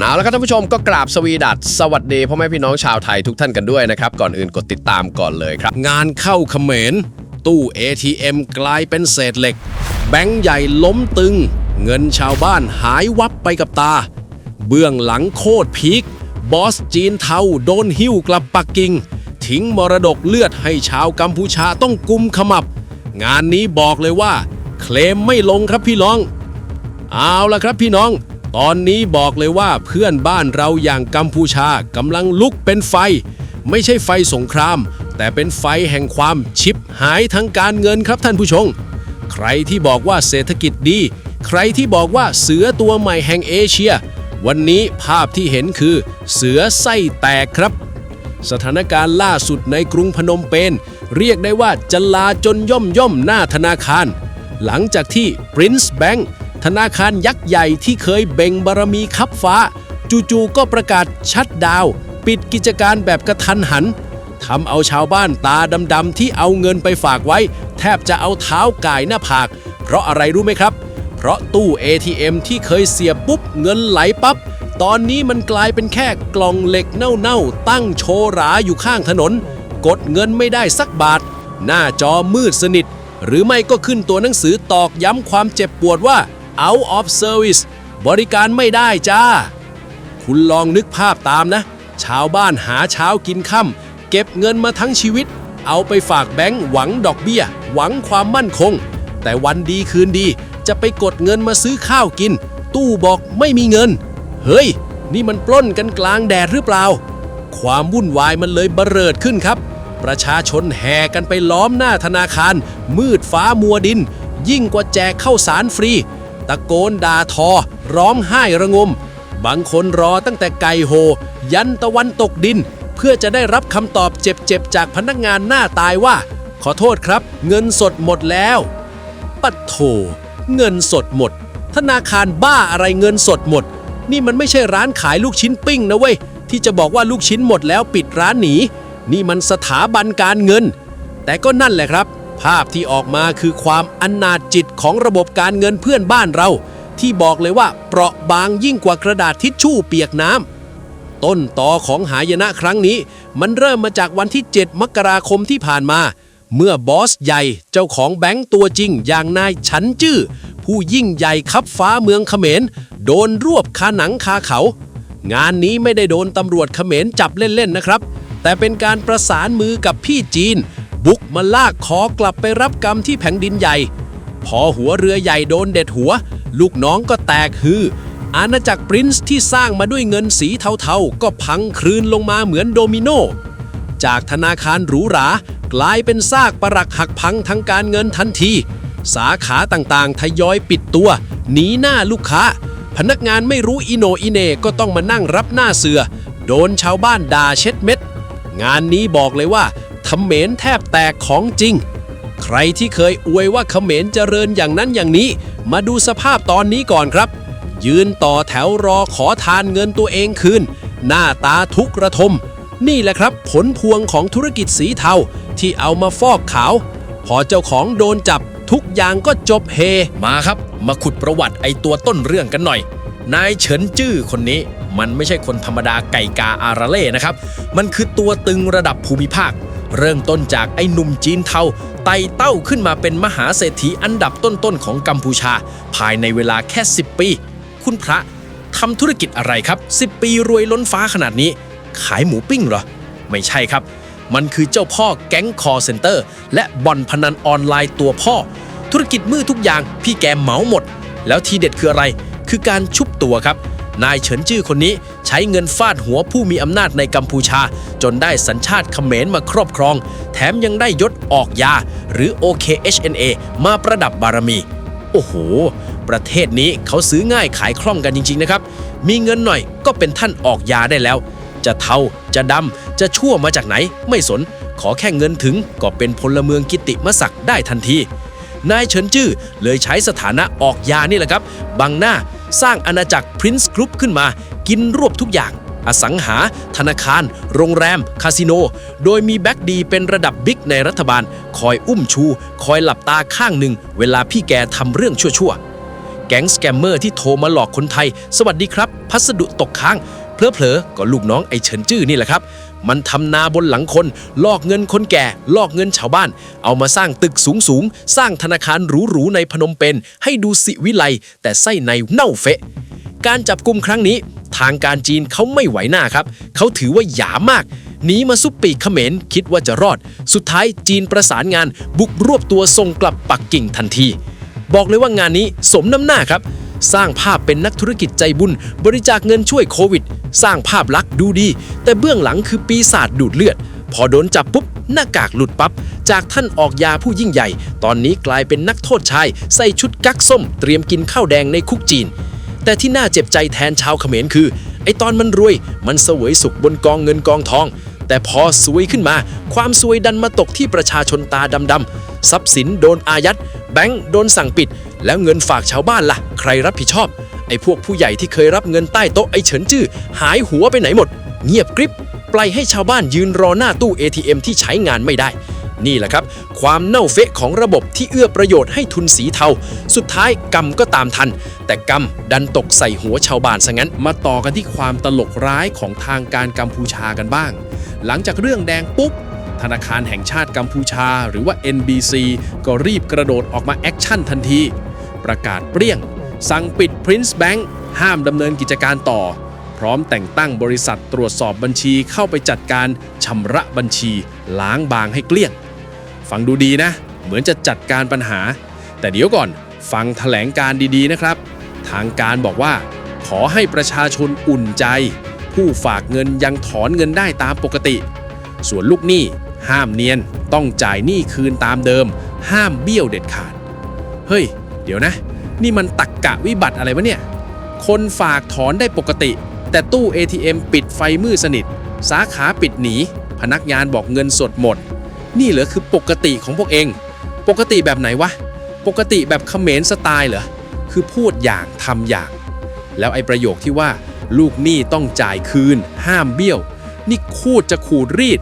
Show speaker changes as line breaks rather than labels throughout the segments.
เอาละครับท่านผู้ชมก็กราบสวีดัสสวัสดีพ่อแม่พี่น้องชาวไทยทุกท่านกันด้วยนะครับ ก่อนอื่นกดติดตามก่อนเลยครับ งานเข้าเขมร ตู้ ATM กลายเป็นเศษเหล็ก แบงค์ใหญ่ล้มตึง เงินชาวบ้านหายวับไปกับตา เบื้องหลังโคตรพีคบอสจีนเทาโดนหิ้วกลับปักกิ่ง ทิ้งมรดกเลือดให้ชาวกัมพูชาต้องกุมขมับ งานนี้บอกเลยว่า เคลมไม่ลงครับพี่น้อง เอาละครับพี่น้อง ตอนนี้บอกเลยว่าเพื่อนบ้านเราอย่างกัมพูชากำลังลุกเป็นไฟ ไม่ใช่ไฟสงคราม แต่เป็นไฟแห่งความชิบหายทางการเงินครับท่านผู้ชม ใครที่บอกว่าเศรษฐกิจดี ใครที่บอกว่าเสือตัวใหม่แห่งเอเชีย วันนี้ภาพที่เห็นคือ เสือไส้แตกครับ สถานการณ์ล่าสุดในกรุงพนมเปญเรียกได้ว่าจะลาจนย่อมย่อมหน้าธนาคาร หลังจากที่ Prince Bank ธนาคารยักษ์ใหญ่ที่เคยเบ่งบารมีคับฟ้า จู่ๆก็ประกาศชัดดาว ปิดกิจการแบบกระทันหันทำเอาชาวบ้านตาดำๆที่เอาเงินไปฝากไว้ แทบจะเอาเท้าก่ายหน้าผาก เพราะอะไรรู้ไหมครับ เพราะตู้ ATM ที่เคยเสียบปุ๊บเงินไหลปับ๊บตอนนี้มันกลายเป็นแค่กล่องเหล็กเน่าๆ ตั้งโชว์หราอยู่ข้างถนน กดเงินไม่ได้สักบาท หน้าจอมืดสนิท หรือไม่ก็ขึ้นตัวหนังสือตอกย้ำความเจ็บปวดว่า out of service บริการไม่ได้จ้า คุณลองนึกภาพตามนะ ชาวบ้านหาเช้ากินค่ำเก็บเงินมาทั้งชีวิต เอาไปฝากแบงก์หวังดอกเบี้ย หวังความมั่นคง แต่วันดีคืนดีจะไปกดเงินมาซื้อข้าวกิน ตู้บอกไม่มีเงิน เฮ้ย นี่มันปล้นกันกลางแดดหรือเปล่า ความวุ่นวายมันเลยเบเริดขึ้นครับ ประชาชนแห่กันไปล้อมหน้าธนาคาร มืดฟ้ามัวดิน ยิ่งกว่าแจกข้าวสารฟรี ตะโกนด่าทอ ร้องไห้ระงม บางคนรอตั้งแต่ไก่โห ยันตะวันตกดิน เพื่อจะได้รับคำตอบเจ็บๆ จากพนักงานหน้าตายว่า ขอโทษครับ เงินสดหมดแล้ว ปัดโถ เงินสดหมด ธนาคารบ้าอะไรเงินสดหมด นี่มันไม่ใช่ร้านขายลูกชิ้นปิ้งนะเว้ยที่จะบอกว่าลูกชิ้นหมดแล้วปิดร้านหนี นี่มันสถาบันการเงิน แต่ก็นั่นแหละครับ ภาพที่ออกมาคือความอนาจจิตของระบบการเงินเพื่อนบ้านเรา ที่บอกเลยว่าเปราะบางยิ่งกว่ากระดาษทิชชู่เปียกน้ำต้นตอของหายนะครั้งนี้ มันเริ่มมาจากวันที่ 7 มกราคมที่ผ่านมา เมื่อบอสใหญ่เจ้าของแบงก์ตัวจริงอย่างนายฉันจื้อผู้ยิ่งใหญ่คับฟ้าเมืองเขมร โดนรวบคาหนังคาเขา งานนี้ไม่ได้โดนตำรวจเขมรจับเล่นๆนะครับ แต่เป็นการประสานมือกับพี่จีน บุกมาลากคอกลับไปรับกรรมที่แผ่นดินใหญ่ พอหัวเรือใหญ่โดนเด็ดหัว ลูกน้องก็แตกฮือ อาณาจักรปรินซ์ที่สร้างมาด้วยเงินสีเทาๆ ก็พังคลืนลงมาเหมือนโดมิโน จากธนาคารหรูหรากลายเป็นซากปรักหักพังทางการเงินทันที สาขาต่างๆ ทยอยปิดตัว หนีหน้าลูกค้า พนักงานไม่รู้อิโนอิเน่ก็ต้องมานั่งรับหน้าเสือ โดนชาวบ้านด่าเช็ดเม็ด งานนี้บอกเลยว่าเขมรแทบแตกของจริง ใครที่เคยอวยว่าเขมรเจริญอย่างนั้นอย่างนี้ มาดูสภาพตอนนี้ก่อนครับ ยืนต่อแถวรอขอทานเงินตัวเองคืน หน้าตาทุกข์ระทม นี่แหละครับผลพวงของธุรกิจสีเทาที่เอามาฟอกขาว พอเจ้าของโดนจับทุกอย่างก็จบเฮ
มาครับ มาขุดประวัติไอตัวต้นเรื่องกันหน่อย นายเฉินจื้อคนนี้ มันไม่ใช่คนธรรมดาไก่กาอาราเล่นะครับ มันคือตัวตึงระดับภูมิภาค เริ่มต้นจากไอ้หนุ่มจีนเทาไต่เต้าขึ้นมาเป็นมหาเศรษฐีอันดับต้นๆของกัมพูชา ภายในเวลาแค่ 10 ปี คุณพระทำธุรกิจอะไรครับ 10 ปีรวยล้นฟ้าขนาดนี้ ขายหมูปิ้งเหรอ ไม่ใช่ครับ มันคือเจ้าพ่อแก๊งคอเซ็นเตอร์ และบ่อนพนันออนไลน์ตัวพ่อ ธุรกิจมือทุกอย่างพี่แกเหมาหมด แล้วทีเด็ดคืออะไร คือการชุบตัวครับ นายเฉินจื้อคนนี้ใช้เงินฟาดหัวผู้มีอำนาจในกัมพูชา จนได้สัญชาติเขมรมาครอบครอง แถมยังได้ยศออกยา หรือ OKHNA มาประดับบารมี โอ้โห ประเทศนี้เขาซื้อง่ายขายคล่องกันจริง ๆ นะครับ มีเงินหน่อยก็เป็นท่านออกยาได้แล้ว จะเทาจะดำจะชั่วมาจากไหน ไม่สน ขอแค่เงินถึงก็เป็นพลเมืองกิติมศักดิ์ได้ทันที นายเฉินจื้อเลยใช้สถานะออกยานี่แหละครับ บังหน้าสร้างอาณาจักร Prince Group ขึ้นมา กินรวบทุกอย่าง อสังหา ธนาคาร โรงแรม คาสิโน โดยมีแบ็กดีเป็นระดับบิ๊กในรัฐบาล คอยอุ้มชู คอยหลับตาข้างหนึ่ง เวลาพี่แกทำเรื่องชั่วๆ
แก๊งสแกมเมอร์ที่โทรมาหลอกคนไทย สวัสดีครับ พัสดุตกค้างเพลอๆก็ลูกน้องไอเฉินจื้อนี่แหละครับ มันทำนาบนหลังคน ลอกเงินคนแก่ ลอกเงินชาวบ้าน เอามาสร้างตึกสูงๆ สร้างธนาคารหรูๆในพนมเปญให้ดูสิวิไลแต่ไส้ในเน่าเฟะ การจับกลุ่มครั้งนี้ ทางการจีนเขาไม่ไหวหน้าครับ เขาถือว่าหยามมากหนีมาซุปปีกเขมรคิดว่าจะรอด สุดท้ายจีนประสานงาน บุกรวบตัวส่งกลับปักกิ่งทันที บอกเลยว่างานนี้สมน้ำหน้าครับ สร้างภาพเป็นนักธุรกิจใจบุญ บริจาคเงินช่วยโควิด สร้างภาพลักษณ์ดูดี แต่เบื้องหลังคือปีศาจดูดเลือด พอโดนจับปุ๊บ หน้ากากหลุดปับ๊บ จากท่านออกยาผู้ยิ่งใหญ่ ตอนนี้กลายเป็นนักโทษชาย ใส่ชุดกั๊กส้ม เตรียมกินข้าวแดงในคุกจีน แต่ที่น่าเจ็บใจแทนชาวเขมรคือ ไอตอนมันรวย มันเสวยสุขบนกองเงินกองทอง แต่พอซวยขึ้นมา ความซวยดันมาตกที่ประชาชนตาดำๆทรัพย์สินโดนอายัด แบงก์โดนสั่งปิด แล้วเงินฝากชาวบ้านล่ะ ใครรับผิดชอบ ไอ้พวกผู้ใหญ่ที่เคยรับเงินใต้โต๊ะไอ้เฉินจื้อหายหัวไปไหนหมด เงียบกริบปล่อยให้ชาวบ้านยืนรอหน้าตู้ ATM ที่ใช้งานไม่ได้ นี่แหละครับ ความเน่าเฟะของระบบที่เอื้อประโยชน์ให้ทุนสีเทา สุดท้ายกรรมก็ตามทัน แต่กรรมดันตกใส่หัวชาวบ้านซะงั้น
มาต่อกันที่ความตลกร้ายของทางการกัมพูชากันบ้าง หลังจากเรื่องแดงปุ๊บธนาคารแห่งชาติกัมพูชา หรือว่า NBC ก็รีบกระโดดออกมาแอคชั่นทันที ประกาศเปรี้ยง สั่งปิด Prince Bank ห้ามดำเนินกิจการต่อ พร้อมแต่งตั้งบริษัทตรวจสอบบัญชีเข้าไปจัดการชำระบัญชีล้างบางให้เกลี้ยง ฟังดูดีนะ เหมือนจะจัดการปัญหา แต่เดี๋ยวก่อนฟังแถลงการดีๆนะครับ ทางการบอกว่า ขอให้ประชาชนอุ่นใจ ผู้ฝากเงินยังถอนเงินได้ตามปกติ ส่วนลูกหนี้ห้ามเนียนต้องจ่ายหนี้คืนตามเดิม ห้ามเบี้ยวเด็ดขาด เฮ้ย เดี๋ยวนะ นี่มันตักกะวิบัติอะไรวะเนี่ย คนฝากถอนได้ปกติ แต่ตู้ ATM ปิดไฟมืดสนิท สาขาปิดหนี พนักงานบอกเงินสดหมด นี่เหรอคือปกติของพวกเอง ปกติแบบไหนวะ ปกติแบบเขมรสไตล์เหรอ คือพูดอย่างทำอย่าง แล้วไอ้ประโยคที่ว่า ลูกหนี้ต้องจ่ายคืน ห้ามเบี้ยว นี่คูดจะขูดรีด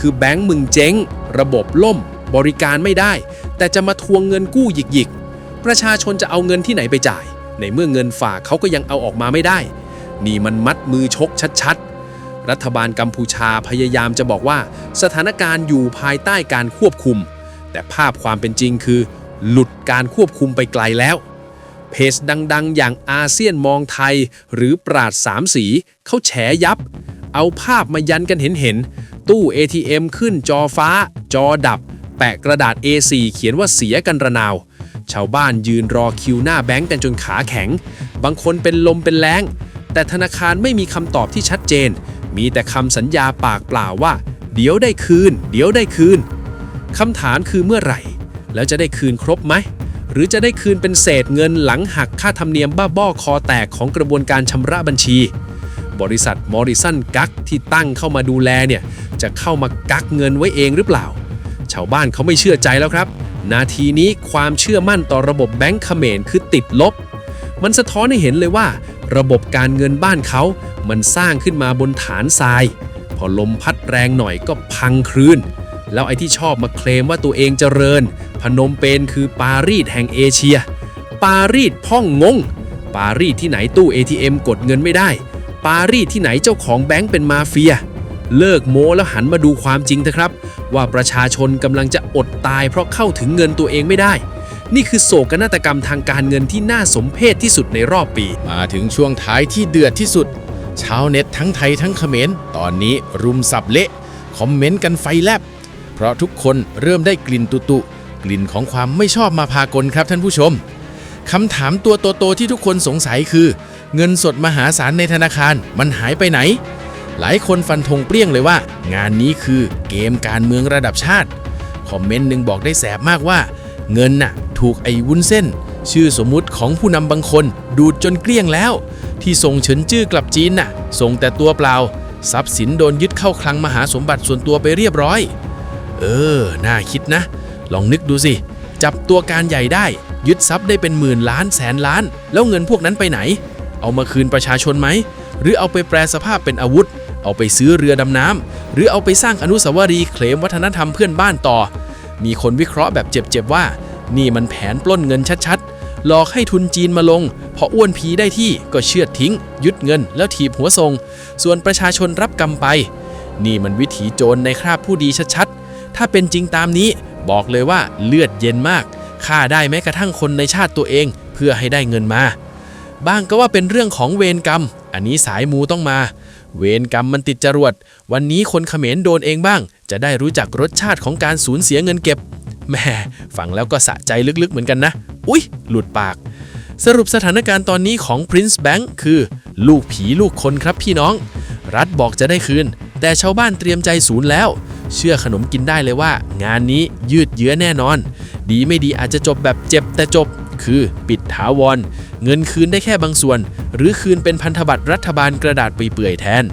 คือแบงก์มึงเจ๊ง ระบบล่ม บริการไม่ได้ แต่จะมาทวงเงินกู้หยิกๆ ประชาชนจะเอาเงินที่ไหนไปจ่าย ในเมื่อเงินฝากเขาก็ยังเอาออกมาไม่ได้ นี่มันมัดมือชกชัดๆ รัฐบาลกัมพูชาพยายามจะบอกว่า สถานการณ์อยู่ภายใต้การควบคุม แต่ภาพความเป็นจริงคือ หลุดการควบคุมไปไกลแล้วเพจดังๆ อย่างอาเซียนมองไทย หรือปราดสามสีเขาแฉยับ เอาภาพมายันกันเห็นๆ ตู้ ATM ขึ้นจอฟ้า จอดับ แปะกระดาษ A4 เขียนว่าเสียกันระนาว ชาวบ้านยืนรอคิวหน้าแบงก์กันจนขาแข็ง บางคนเป็นลมเป็นแรงแต่ธนาคารไม่มีคำตอบที่ชัดเจน มีแต่คำสัญญาปากเปล่าว่า เดี๋ยวได้คืน เดี๋ยวได้คืนคำถามคือเมื่อไหร่ แล้วจะได้คืนครบไหม หรือจะได้คืนเป็นเศษเงินหลังหักค่าธรรมเนียมบ้าบ้อคอแตกของกระบวนการชำระบัญชี บริษัทมอริสันกักที่ตั้งเข้ามาดูแลเนี่ยจะเข้ามากักเงินไว้เองหรือเปล่า ชาวบ้านเขาไม่เชื่อใจแล้วครับ นาทีนี้ความเชื่อมั่นต่อระบบแบงก์เขมรคือติดลบ มันสะท้อนให้เห็นเลยว่า ระบบการเงินบ้านเขา มันสร้างขึ้นมาบนฐานทราย พอลมพัดแรงหน่อยก็พังคลื่นแล้วไอ้ที่ชอบมาเคลมว่าตัวเองเจริญ พนมเปญคือปารีสแห่งเอเชีย ปารีสพ่องงง ปารีสที่ไหนตู้ ATM กดเงินไม่ได้ ปารีสที่ไหนเจ้าของแบงก์เป็นมาเฟีย เลิกโม้แล้วหันมาดูความจริงเถอะครับ ว่าประชาชนกำลังจะอดตายเพราะเข้าถึงเงินตัวเองไม่ได้ นี่คือโศกนาฏกรรมทางการเงินที่น่าสมเพชที่สุดในรอบปี
มาถึงช่วงท้ายที่เดือดที่สุด ชาวเน็ตทั้งไทยทั้งเขมรตอนนี้รุมสับเละ คอมเมนต์กันไฟแลบ เพราะทุกคนเริ่มได้กลิ่นตุตุกลิ่นของความไม่ชอบมาพากลครับท่านผู้ชมคำถามตัวโตๆที่ทุกคนสงสัยคือ เงินสดมหาศาลในธนาคารมันหายไปไหน หลายคนฟันธงเปรี้ยงเลยว่า งานนี้คือเกมการเมืองระดับชาติ คอมเมนต์หนึ่งบอกได้แสบมากว่า เงินน่ะถูกไอ้วุ้นเส้น ชื่อสมมุติของผู้นำบางคน ดูดจนเกลี้ยงแล้ว ที่ส่งเฉินจื้อกลับจีนน่ะส่งแต่ตัวเปล่า ทรัพย์สินโดนยึดเข้าคลังมหาสมบัติส่วนตัวไปเรียบร้อย เออ น่าคิดนะ ลองนึกดูสิ จับตัวการใหญ่ได้ ยึดทรัพย์ได้เป็นหมื่นล้านแสนล้าน แล้วเงินพวกนั้นไปไหน เอามาคืนประชาชนไหมหรือเอาไปแปลสภาพเป็นอาวุธ เอาไปซื้อเรือดำน้ำหรือเอาไปสร้างอนุสาวรีย์เคลมวัฒนธรรมเพื่อนบ้านต่อ มีคนวิเคราะห์แบบเจ็บๆว่า นี่มันแผนปล้นเงินชัดๆ
หลอกให้ทุนจีนมาลง พออ้วนผีได้ที่ก็เชือดทิ้ง ยึดเงินแล้วถีบหัวทรง ส่วนประชาชนรับกรรมไป นี่มันวิถีโจรในคราบผู้ดีชัดๆ ถ้าเป็นจริงตามนี้บอกเลยว่าเลือดเย็นมากฆ่าได้แม้กระทั่งคนในชาติตัวเองเพื่อให้ได้เงินมา บ้างก็ว่าเป็นเรื่องของเวรกรรม อันนี้สายมูต้องมา เวรกรรมมันติดจรวด วันนี้คนเขมรโดนเองบ้าง จะได้รู้จักรสชาติของการสูญเสียเงินเก็บแม่ฟังแล้วก็สะใจลึกๆเหมือนกันนะ อุ๊ย หลุดปาก สรุปสถานการณ์ตอนนี้ของ Prince Bank คือ ลูกผีลูกคนครับพี่น้อง รัฐบอกจะได้คืน แต่ชาวบ้านเตรียมใจศูนย์แล้ว เชื่อขนมกินได้เลยว่า งานนี้ยืดเยื้อแน่นอน ดีไม่ดีอาจจะจบแบบเจ็บแต่จบ คือปิดถาวร เงินคืนได้แค่บางส่วน หรือคืนเป็นพันธบัตรรัฐบาลกระดาษเปื่อยๆแทน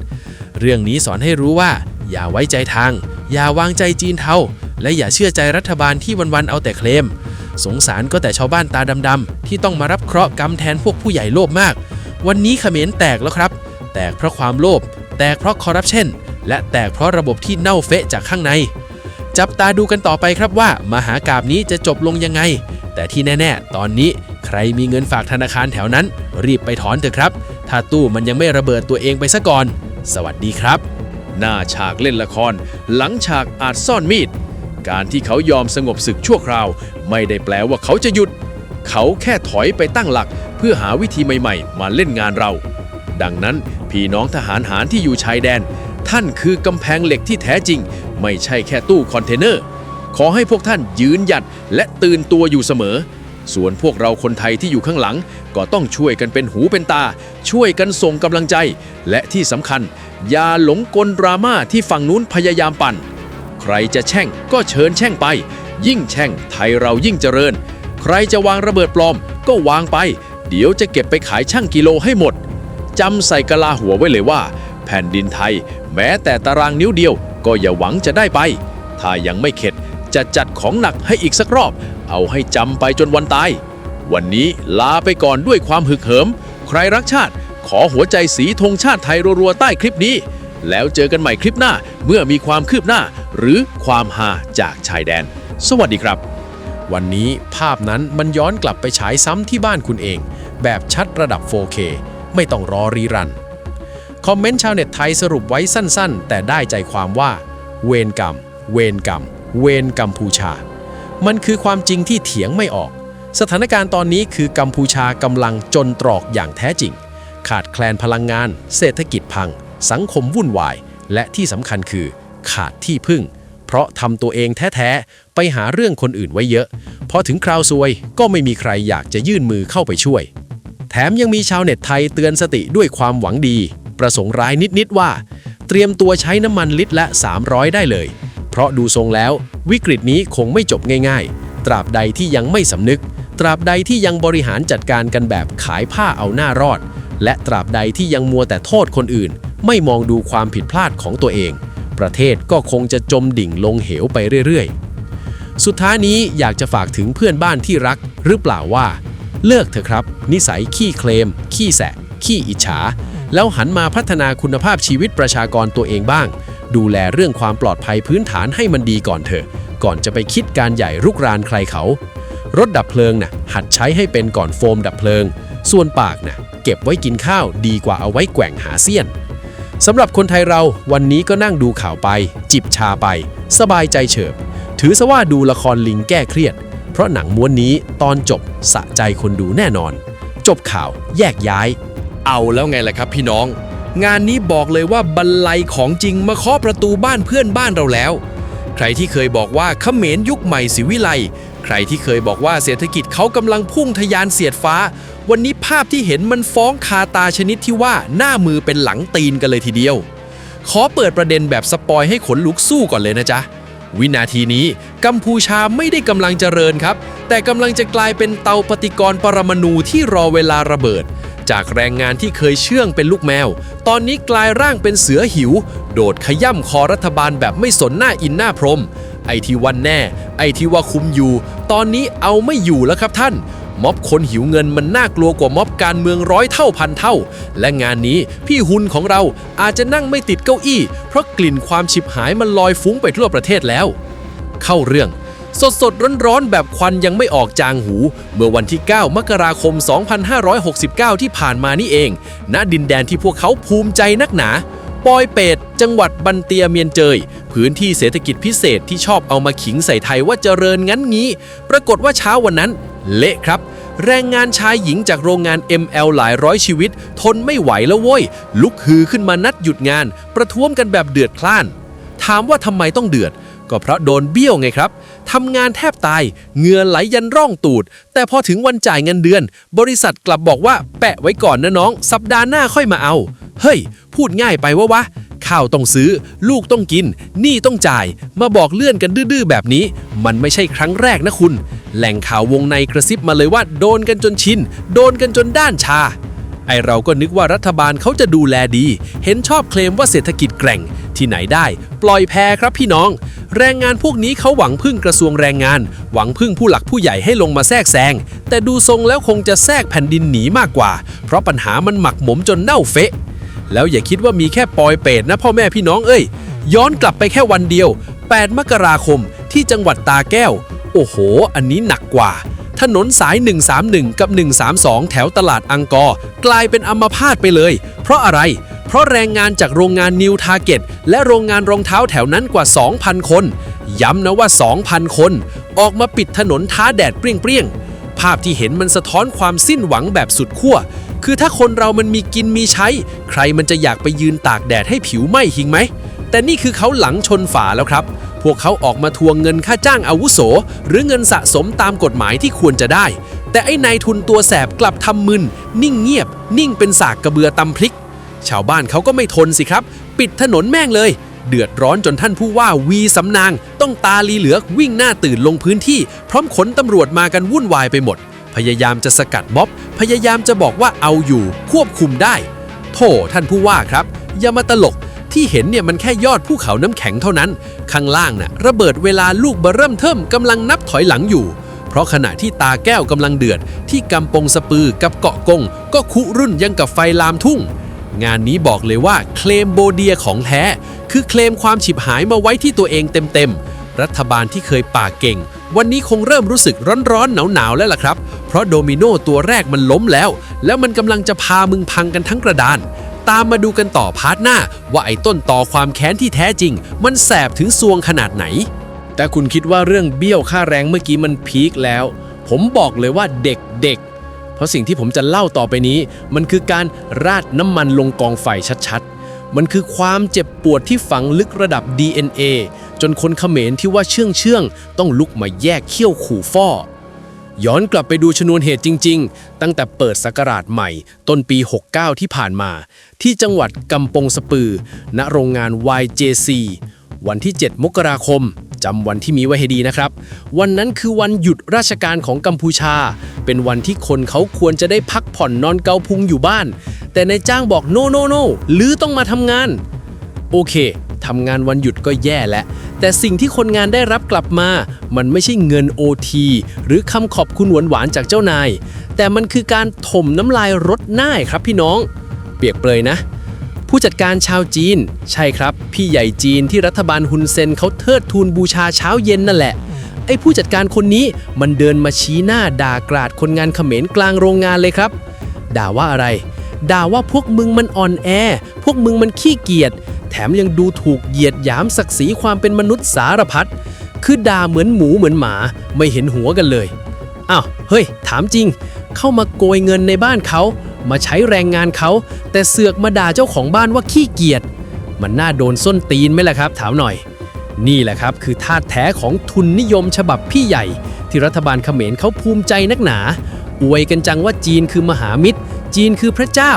เรื่องนี้สอนให้รู้ว่า อย่าไว้ใจทาง อย่าวางใจจีนเทาและอย่าเชื่อใจรัฐบาลที่วันๆเอาแต่เคลม สงสารก็แต่ชาวบ้านตาดำๆที่ต้องมารับเคราะห์กรรมแทนพวกผู้ใหญ่โลภมาก วันนี้เขมรแตกแล้วครับ แตกเพราะความโลภแตกเพราะคอร์รัปชัน และแตกเพราะระบบที่เน่าเฟะจากข้างใน จับตาดูกันต่อไปครับว่า มหากาบนี้จะจบลงยังไง แต่ที่แน่ ๆ ตอนนี้ใครมีเงินฝากธนาคารแถวนั้น รีบไปถอนเถอะครับ ถ้าตู้มันยังไม่ระเบิดตัวเองไปซะก่อน สวัสดีครับ
หน้าฉากเล่นละคร หลังฉากอาจซ่อนมีด การที่เขายอมสงบศึกชั่วคราว ไม่ได้แปลว่าเขาจะหยุด เขาแค่ถอยไปตั้งหลัก เพื่อหาวิธีใหม่ ๆ มาเล่นงานเรา ดังนั้นพี่น้องทหารหารที่อยู่ชายแดน ท่านคือกำแพงเหล็กที่แท้จริง ไม่ใช่แค่ตู้คอนเทนเนอร์ ขอให้พวกท่านยืนหยัดและตื่นตัวอยู่เสมอ ส่วนพวกเราคนไทยที่อยู่ข้างหลัง ก็ต้องช่วยกันเป็นหูเป็นตา ช่วยกันส่งกำลังใจ และที่สำคัญ อย่าหลงกลดราม่าที่ฝั่งนู้นพยายามปั่น ใครจะแช่งก็เชิญแช่งไป ยิ่งแช่งไทยเรายิ่งเจริญ ใครจะวางระเบิดปลอมก็วางไป เดี๋ยวจะเก็บไปขายช่างกิโลให้หมดจำใส่กะลาหัวไว้เลยว่า แผ่นดินไทย แม้แต่ตารางนิ้วเดียวก็อย่าหวังจะได้ไป ถ้ายังไม่เข็ดจะจัดของหนักให้อีกสักรอบ เอาให้จำไปจนวันตาย วันนี้ลาไปก่อนด้วยความหึกเหิม ใครรักชาติ ขอหัวใจสีธงชาติไทยรัวๆใต้คลิปนี้ แล้วเจอกันใหม่คลิปหน้าเมื่อมีความคืบหน้า หรือความฮาจากชายแดน สวัสดีครับ
วันนี้ภาพนั้นมันย้อนกลับไปฉายซ้ำที่บ้านคุณเอง แบบชัดระดับ 4K ไม่ต้องรอรีรัน คอมเมนต์ชาวเน็ตไทยสรุปไว้สั้นๆ แต่ได้ใจความว่า เวรกรรม เวรกรรม เวรกัมพูชา มันคือความจริงที่เถียงไม่ออก สถานการณ์ตอนนี้คือกัมพูชากำลังจนตรอกอย่างแท้จริง ขาดแคลนพลังงาน เศรษฐกิจพัง สังคมวุ่นวาย และที่สำคัญคือ ขาดที่พึ่ง เพราะทำตัวเองแท้ๆ ไปหาเรื่องคนอื่นไว้เยอะ พอถึงคราวซวยก็ไม่มีใครอยากจะยื่นมือเข้าไปช่วย แถมยังมีชาวเน็ตไทยเตือนสติด้วยความหวังดี ประสงค์ร้ายนิด ๆ ว่า เตรียมตัวใช้น้ำมันลิตรละ 300 ได้เลย เพราะดูทรงแล้ววิกฤตนี้คงไม่จบง่าย ๆ ตราบใดที่ยังไม่สำนึก ตราบใดที่ยังบริหารจัดการกันแบบขายผ้าเอาหน้ารอด และตราบใดที่ยังมัวแต่โทษคนอื่น ไม่มองดูความผิดพลาดของตัวเอง ประเทศก็คงจะจมดิ่งลงเหวไปเรื่อย ๆ สุดท้ายนี้อยากจะฝากถึงเพื่อนบ้านที่รัก หรือเปล่าว่า เลิกเถอะครับ นิสัยขี้เคลม ขี้แสะขี้อิจฉา แล้วหันมาพัฒนาคุณภาพชีวิตประชากรตัวเองบ้าง ดูแลเรื่องความปลอดภัยพื้นฐานให้มันดีก่อนเถอะ ก่อนจะไปคิดการใหญ่รุกรานใครเขา รถดับเพลิงน่ะหัดใช้ให้เป็นก่อนโฟมดับเพลิง ส่วนปากน่ะเก็บไว้กินข้าวดีกว่าเอาไว้แกว่งหาเสี้ยนสำหรับคนไทยเราวันนี้ก็นั่งดูข่าวไป จิบชาไป สบายใจเฉิบ ถือซะว่าดูละครลิงแก้เครียด เพราะหนังม้วนนี้ตอนจบสะใจคนดูแน่นอน จบข่าวแยกย้าย
เอาแล้วไงล่ะครับพี่น้อง งานนี้บอกเลยว่าบันไลของจริงมาเคาะประตูบ้านเพื่อนบ้านเราแล้ว ใครที่เคยบอกว่าเขมรยุคใหม่สิวิไลใครที่เคยบอกว่าเศรษฐกิจเขากำลังพุ่งทะยานเสียดฟ้า วันนี้ภาพที่เห็นมันฟ้องคาตาชนิดที่ว่าหน้ามือเป็นหลังตีนกันเลยทีเดียว ขอเปิดประเด็นแบบสปอยให้ขนลุกสู้ก่อนเลยนะจ๊ะวินาทีนี้กัมพูชาไม่ได้กำลังเจริญครับ แต่กำลังจะกลายเป็นเตาปฏิกรณ์ปรมาณูที่รอเวลาระเบิด จากแรงงานที่เคยเชื่องเป็นลูกแมว ตอนนี้กลายร่างเป็นเสือหิว โดดขย่ำคอรัฐบาลแบบไม่สนหน้าอินหน้าพรม ไอที่วันแน่ ไอที่ว่าคุมอยู่ ตอนนี้เอาไม่อยู่แล้วครับท่านม็อบคนหิวเงินมันน่ากลัวกว่าม็อบการเมืองร้อยเท่าพันเท่า และงานนี้พี่หุนของเราอาจจะนั่งไม่ติดเก้าอี้ เพราะกลิ่นความฉิบหายมันลอยฟุ้งไปทั่วประเทศแล้ว เข้าเรื่อง
สดสดๆร้อนๆแบบควันยังไม่ออกจางหู เมื่อวันที่ 9 มกราคม 2569 ที่ผ่านมานี่เอง ณดินแดนที่พวกเขาภูมิใจนักหนา ปอยเปตจังหวัดบันเตียเมียนเจย พื้นที่เศรษฐกิจพิเศษที่ชอบเอามาขิงใส่ไทยว่าเจริญงั้นงี้ ปรากฏว่าเช้าวันนั้น เละครับแรงงานชายหญิงจากโรงงาน ML หลายร้อยชีวิต ทนไม่ไหวแล้วโว้ย ลุกฮือขึ้นมานัดหยุดงาน ประท้วงกันแบบเดือดพล่าน ถามว่าทำไมต้องเดือด ก็เพราะโดนเบี้ยวไงครับทำงานแทบตายเหงื่อไหลยันร่องตูด แต่พอถึงวันจ่ายเงินเดือน บริษัทกลับบอกว่าแปะไว้ก่อนนะน้อง สัปดาห์หน้าค่อยมาเอา เฮ้ย พูดง่ายไปวะวะข้าวต้องซื้อ ลูกต้องกิน หนี้ต้องจ่าย มาบอกเลื่อนกันดื้อๆแบบนี้ มันไม่ใช่ครั้งแรกนะคุณ แหล่งข่าววงในกระซิบมาเลยว่า โดนกันจนชิน โดนกันจนด้านชา ไอเราก็นึกว่ารัฐบาลเขาจะดูแลดี เห็นชอบเคลมว่าเศรษฐกิจแกร่ง ที่ไหนได้ ปล่อยแพครับพี่น้อง แรงงานพวกนี้เขาหวังพึ่งกระทรวงแรงงาน หวังพึ่งผู้หลักผู้ใหญ่ให้ลงมาแทรกแซง แต่ดูทรงแล้วคงจะแทรกแผ่นดินหนีมากกว่า เพราะปัญหามันหมักหมมจนเน่าเฟะ แล้วอย่าคิดว่ามีแค่ปอยเปตนะพ่อแม่พี่น้องเอ้ย ย้อนกลับไปแค่วันเดียว 8 มกราคมที่จังหวัดตาแก้ว โอ้โห อันนี้หนักกว่า ถนนสาย 131 กับ 132 แถวตลาดอังกอร์กลายเป็นอัมพาตไปเลย เพราะอะไร เพราะแรงงานจากโรงงานนิวทาร์เก็ตและโรงงานรองเท้าแถวนั้นกว่า 2,000 คน ย้ำนะว่า 2,000 คน ออกมาปิดถนนท้าแดดเปรี้ยงๆ ภาพที่เห็นมันสะท้อนความสิ้นหวังแบบสุดขั้วคือถ้าคนเรามันมีกินมีใช้ ใครมันจะอยากไปยืนตากแดดให้ผิวไหม้หิงไหม แต่นี่คือเขาหลังชนฝาแล้วครับ พวกเขาออกมาทวงเงินค่าจ้างอาวุโส หรือเงินสะสมตามกฎหมายที่ควรจะได้ แต่ไอ้นายทุนตัวแสบกลับทำมึน นิ่งเงียบ นิ่งเป็นสากกระเบือตำพลิก ชาวบ้านเขาก็ไม่ทนสิครับ ปิดถนนแม่งเลย เดือดร้อนจนท่านผู้ว่าวีสำนาง ต้องตาลีเหลือกวิ่งหน้าตื่นลงพื้นที่ พร้อมขนตำรวจมากันวุ่นวายไปหมด พยายามจะสกัดม็อบ พยายามจะบอกว่าเอาอยู่ ควบคุมได้โธ่ท่านผู้ว่าครับอย่ามาตลก ที่เห็นเนี่ยมันแค่ยอดภูเขาน้ำแข็งเท่านั้น ข้างล่างน่ะระเบิดเวลาลูกเบร์เริ่มเทิมกำลังนับถอยหลังอยู่ เพราะขณะที่ตาแก้วกำลังเดือด ที่กำปงสปือกับเกาะกง ก็คุรุ่นยังกับไฟลามทุ่ง งานนี้บอกเลยว่าเคลมโบเดียของแท้ คือเคลมความฉิบหายมาไว้ที่ตัวเองเต็มๆรัฐบาลที่เคยปากเก่ง วันนี้คงเริ่มรู้สึกร้อนๆหนาวๆแล้วล่ะครับ เพราะโดมิโนตัวแรกมันล้มแล้ว แล้วมันกำลังจะพามึงพังกันทั้งกระดาน ตามมาดูกันต่อพาร์ทหน้า ว่าไอ้ต้นต่อความแค้นที่แท้จริง มันแสบถึงซวงขนาดไหน แต่คุณคิดว่าเรื่องเบี้ยวค่าแรงเมื่อกี้มันพีคแล้ว ผมบอกเลยว่าเด็กๆ เพราะสิ่งที่ผมจะเล่าต่อไปนี้ มันคือการราดน้ำมันลงกองไฟชัดๆ มันคือความเจ็บปวดที่ฝังลึกระดับ DNA จนคนเขมรที่ว่าเชื่องเชื่องต้องลุกมาแยกเขี้ยวขู่ฟ่อ ย้อนกลับไปดูชนวนเหตุจริง ๆ ตั้งแต่เปิดศักราชใหม่ ต้นปี 69 ที่ผ่านมา ที่จังหวัดกำปงสปือ ณโรงงาน YJC วันที่ 7 มกราคมจำวันที่มีไว้ให้ดีนะครับ วันนั้นคือวันหยุดราชการของกัมพูชา เป็นวันที่คนเขาควรจะได้พักผ่อนนอนเกาพุงอยู่บ้าน แต่นายจ้างบอกโนโนโนหรือต้องมาทำงาน โอเค ทำงานวันหยุดก็แย่แล้ว แต่สิ่งที่คนงานได้รับกลับมา มันไม่ใช่เงิน OT หรือคำขอบคุณหวานๆจากเจ้านาย แต่มันคือการถมน้ำลายรดหน้าครับพี่น้อง เปียกเปรยนะ ผู้จัดการชาวจีน ใช่ครับ พี่ใหญ่จีนที่รัฐบาลฮุนเซนเขาเทิดทูนบูชาเช้าเย็นนั่นแหละไอ้ผู้จัดการคนนี้มันเดินมาชี้หน้าด่ากราดคนงานเขมรกลางโรงงานเลยครับ ด่าว่าอะไร ด่าว่าพวกมึงมันอ่อนแอ พวกมึงมันขี้เกียจ แถมยังดูถูกเหยียดหยามศักดิ์ศรีความเป็นมนุษย์สารพัด คือด่าเหมือนหมูเหมือนหมา ไม่เห็นหัวกันเลย อ้าว เฮ้ย ถามจริง เข้ามาโกยเงินในบ้านเขา มาใช้แรงงานเขา แต่เสือกมาด่าเจ้าของบ้านว่าขี้เกียจ มันน่าโดนส้นตีนไหมล่ะครับ ถามหน่อย นี่แหละครับคือธาแท้ของทุนนิยมฉบับพี่ใหญ่ ที่รัฐบาลเขมรเขาภูมิใจนักหนา อวยกันจังว่าจีนคือมหามิตร จีนคือพระเจ้า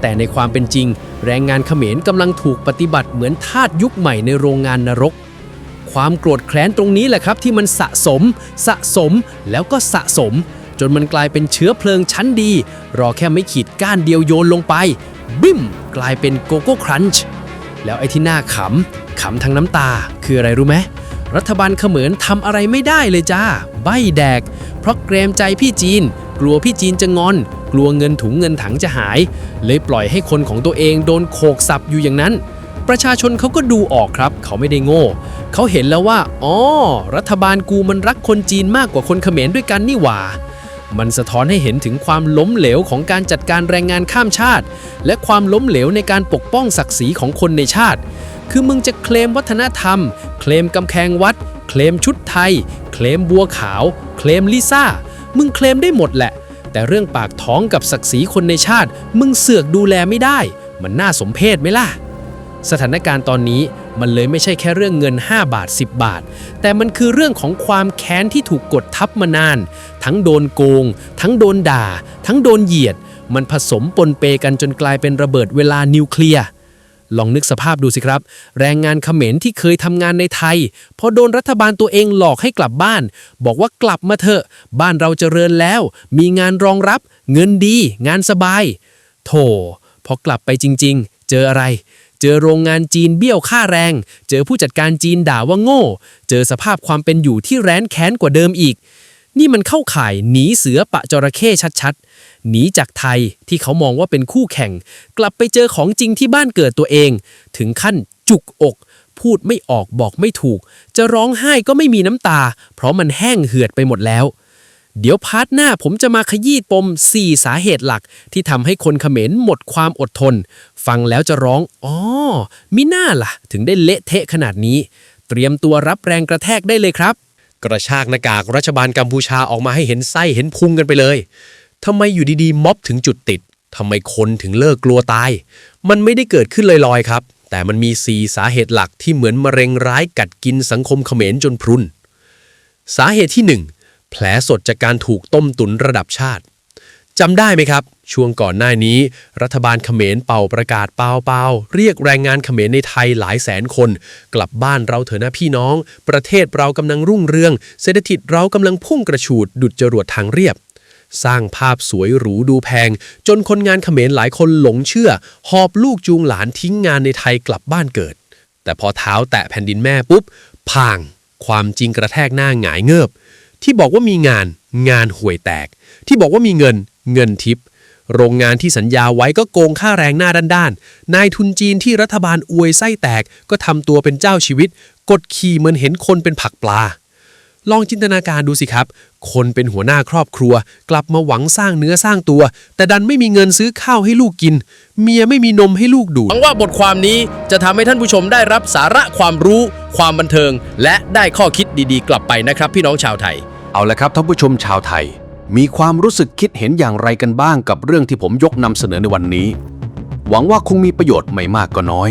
แต่ในความเป็นจริง แรงงานเขมรกำลังถูกปฏิบัติเหมือนทาสยุคใหม่ในโรงงานนรก ความโกรธแค้นตรงนี้แหละครับที่มันสะสม สะสมแล้วก็สะสม จนมันกลายเป็นเชื้อเพลิงชั้นดี รอแค่ไม่ขีดก้านเดียวโยนลงไป บิ้ม กลายเป็นโกโก้ครันช์แล้วไอ้ที่น่าขำขำทั้งน้ำตา คืออะไรรู้ไหมรัฐบาลเขมรทำอะไรไม่ได้เลยจ้า ใบแดก เพราะเกรงใจพี่จีน กลัวพี่จีนจะงอน กลัวเงินถุงเงินถังจะหาย เลยปล่อยให้คนของตัวเองโดนโขกสับอยู่อย่างนั้น ประชาชนเขาก็ดูออกครับ เขาไม่ได้โง่ เขาเห็นแล้วว่าอ๋อรัฐบาลกูมันรักคนจีนมากกว่าคนเขมรด้วยกันนี่หว่ามันสะท้อนให้เห็นถึงความล้มเหลวของการจัดการแรงงานข้ามชาติ และความล้มเหลวในการปกป้องศักดิ์ศรีของคนในชาติ คือมึงจะเคลมวัฒนธรรม เคลมกำแพงวัด เคลมชุดไทย เคลมบัวขาว เคลมลิซ่า มึงเคลมได้หมดแหละ แต่เรื่องปากท้องกับศักดิ์ศรีคนในชาติ มึงเสือกดูแลไม่ได้ มันน่าสมเพชไหมล่ะ สถานการณ์ตอนนี้มันเลยไม่ใช่แค่เรื่องเงิน 5 บาท 10 บาท แต่มันคือเรื่องของความแค้นที่ถูกกดทับมานาน ทั้งโดนโกง ทั้งโดนด่า ทั้งโดนเหยียด มันผสมปนเปกันจนกลายเป็นระเบิดเวลานิวเคลียร์ ลองนึกสภาพดูสิครับ แรงงานเขมรที่เคยทำงานในไทย พอโดนรัฐบาลตัวเองหลอกให้กลับบ้าน บอกว่ากลับมาเถอะ บ้านเราเจริญแล้ว มีงานรองรับ เงินดี งานสบาย โถพอกลับไปจริง ๆ เจออะไร เจอโรงงานจีนเบี้ยวค่าแรง เจอผู้จัดการจีนด่าว่าโง่ เจอสภาพความเป็นอยู่ที่แร้นแค้นกว่าเดิมอีก นี่มันเข้าข่ายหนีเสือปะจระเข้ชัดๆ หนีจากไทยที่เขามองว่าเป็นคู่แข่ง กลับไปเจอของจริงที่บ้านเกิดตัวเอง ถึงขั้นจุกอก พูดไม่ออกบอกไม่ถูก จะร้องไห้ก็ไม่มีน้ำตา เพราะมันแห้งเหือดไปหมดแล้ว เดี๋ยวพาร์ทหน้าผมจะมาขยี้ปม 4 สาเหตุหลัก ที่ทำให้คนเขมรหมดความอดทน ฟังแล้วจะร้องอ๋อมิน่าล่ะ ถึงได้เละเทะขนาดนี้ เตรียมตัวรับแรงกระแทกได้เลยครับ
กระชากหน้ากากรัฐบาลกัมพูชาออกมาให้เห็นไส้เห็นพุงกันไปเลย ทำไมอยู่ดีๆ ม็อบถึงจุดติดทำไมคนถึงเลิกกลัวตาย มันไม่ได้เกิดขึ้นลอยๆครับ แต่มันมี 4 สาเหตุหลักที่เหมือนมะเร็งร้ายกัดกินสังคมเขมรจนพรุน สาเหตุที่ 1 แผลสดจากการถูกต้มตุนระดับชาติจำได้ไหมครับ ช่วงก่อนหน้านี้ รัฐบาลเขมรเป่าประกาศเปล่าเปล่าเรียกแรงงานเขมรในไทยหลายแสนคน กลับบ้านเราเถอะนะพี่น้อง ประเทศเรากำลังรุ่งเรือง เศรษฐกิจเรากำลังพุ่งกระฉูดดุดจรวดทางเรียบ สร้างภาพสวยหรูดูแพง จนคนงานเขมรหลายคนหลงเชื่อ หอบลูกจูงหลานทิ้งงานในไทยกลับบ้านเกิด แต่พอเท้าแตะแผ่นดินแม่ปุ๊บพาง ความจริงกระแทกหน้าหงายเงิบที่บอกว่ามีงานงานห่วยแตก ที่บอกว่ามีเงินเงินทิปโรงงานที่สัญญาไว้ก็โกงค่าแรงหน้าด้านๆ นายทุนจีนที่รัฐบาลอวยไส้แตกก็ทำตัวเป็นเจ้าชีวิต กดขี่เหมือนเห็นคนเป็นผักปลา ลองจินตนาการดูสิครับ คนเป็นหัวหน้าครอบครัว กลับมาหวังสร้างเนื้อสร้างตัว แต่ดันไม่มีเงินซื้อข้าวให้ลูกกิน เมียไม่มีนมให้ลูกดูด
หวังว่าบทความนี้จะทำให้ท่านผู้ชมได้รับสาระความรู้ ความบันเทิง และได้ข้อคิดดีๆ กลับไปนะครับ พี่น้องชาวไทย
เอาละครับท่านผู้ชมชาวไทย มีความรู้สึกคิดเห็นอย่างไรกันบ้างกับเรื่องที่ผมยกนำเสนอในวันนี้ หวังว่าคงมีประโยชน์ไม่มากก็น้อย